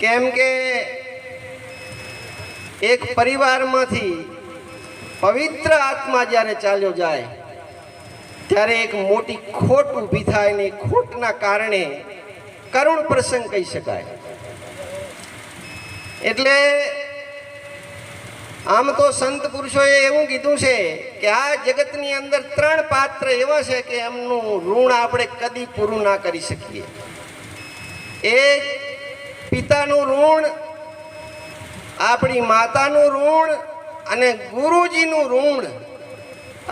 કેમ કે એક પરિવારમાંથી પવિત્ર આત્મા જ્યારે ચાલ્યો જાય, ત્યારે એક મોટી ખોટ ઊભી થાય ને ખોટના કારણે કરુણ પ્રસંગ કહી શકાય. એટલે આમ તો સંત પુરુષોએ એવું કીધું છે કે આ જગતની અંદર ત્રણ પાત્ર એવા છે કે એમનું ઋણ આપણે કદી પૂરું ના કરી શકીએ. એક પિતાનું ઋણ, આપણી માતાનું ઋણ અને ગુરુજીનું ઋણ.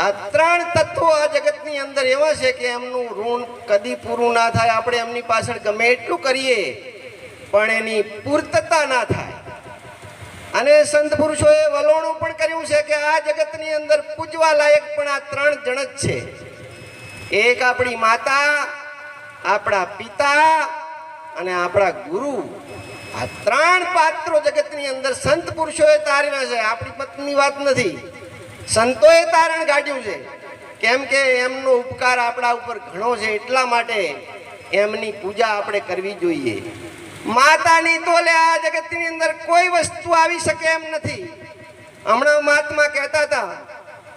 આ ત્રણ તત્વો આ જગતની અંદર એવા છે કે એમનું ઋણ કદી પૂરું ના થાય. આપણે એમની પાછળ ગમે એટલું કરીએ, પણ એની પૂર્તતા ના થાય. અને સંત પુરુષોએ વલોણું પણ કર્યું છે કે આ જગતની અંદર પૂજવા લાયક પણ આ ત્રણ જણ જ છે. એક આપણી માતા, આપણા પિતા અને આપણા ગુરુ આ ત્રણ પાત્રો જગતની અંદર સંત પુરુષોએ તાર્યા છે. આપણી પત્ની વાત નથી. સંતોએ તારણ કાઢ્યું છે. કેમ કે એમનો ઉપકાર આપણા ઉપર ઘણો છે એટલા માટે એમની પૂજા આપણે કરવી જોઈએ. માતાની તોલે આ જગતની અંદર કોઈ વસ્તુ આવી શકે એમ નથી. હમણાં મહાત્મા કહેતા હતા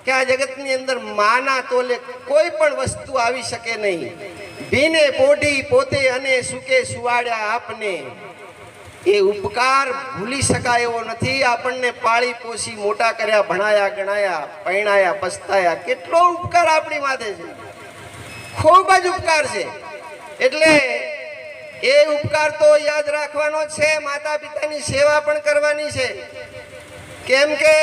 કે આ જગતની અંદર માના તોલે કોઈ પણ વસ્તુ આવી શકે નહીં. ભીને પોઢી પોતે અને સુકે સુવાડ્યા આપને. એ ઉપકાર ભૂલી શકાય એવો નથી. આપણને પાળી પોસી મોટા કર્યા, ભણાયા, ગણાયા, પૈણાયા, પસ્તાયા. કેટલો ઉપકાર આપણી માથે છે. ખૂબ જ ઉપકાર છે. એટલે એ ઉપકાર તો યાદ રાખવાનો છે. માતા પિતાની સેવા પણ કરવાની છે. કેમ કે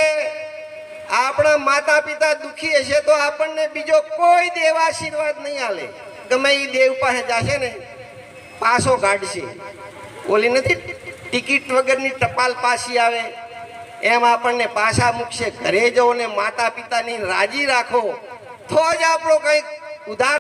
આપણા માતા પિતા દુખી હશે તો આપણને બીજો કોઈ દેવ આશીર્વાદ નહીં આલે. ગમે એ દેવ પાસે જશે ને પાસો કાઢશે. ઓલી નથી, ટિકિટ વગરની ટપાલ પાછી આવે. એમ આપણને પાછા મૂકશે. ઘરે જાઓ ને માતા પિતાની રાજી રાખો. તો જ આપણો કંઈક ઉધાર